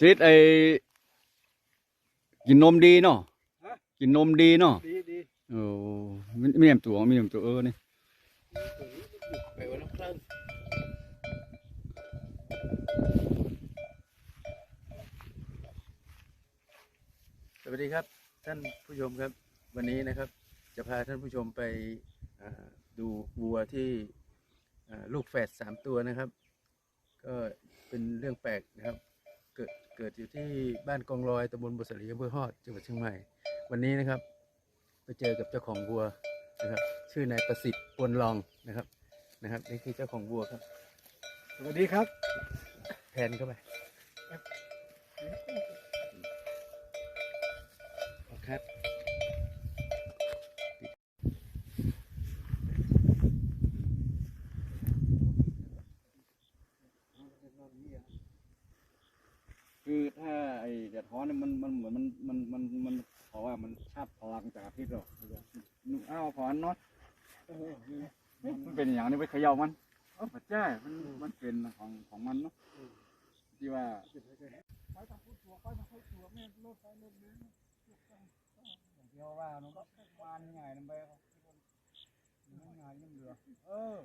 ซิดไอกินนมดีเนาะฮะ กินนมดีเนาะดีดีโอ้ไม่ไม่แอมตัวไม่แอมตัวเออนี่ไปวันละครึ่งสวัสดีครับ ท่านผู้ชมครับ วันนี้นะครับ จะพาท่านผู้ชมไปอ่าดูวัวที่อ่าลูกแฝดสามตัวนะครับ ก็เป็นเรื่องแปลกนะครับ เกิดเกิดอยู่ที่บ้านกองลอยตำบลบุษรีอำเภอฮอดจังหวัดเชียงใหม่ วันนี้นะครับ ไปเจอกับเจ้าของวัวนะครับ ชื่อนายประสิทธิ์ปวนรองนะครับนะครับ นี่คือเจ้าของวัวครับ สวัสดีครับแทนเข้าไปครับ คือถ้าไอเดือดร้อนเนี่ยมันมันเหมือนมันมันมันมันเพราะว่ามันชาติพลังจากอาทิตย์หรอกนุ่งอ้าวพอนน็อตมันเป็นอย่างนี้ไปเขย่ามันเออปัจจัยมันมันเป็นของของมันเนาะที่ว่าเดียวว่าน้องก็วานง่ายน้ำใบเขามันง่ายน้ำเหลือเออ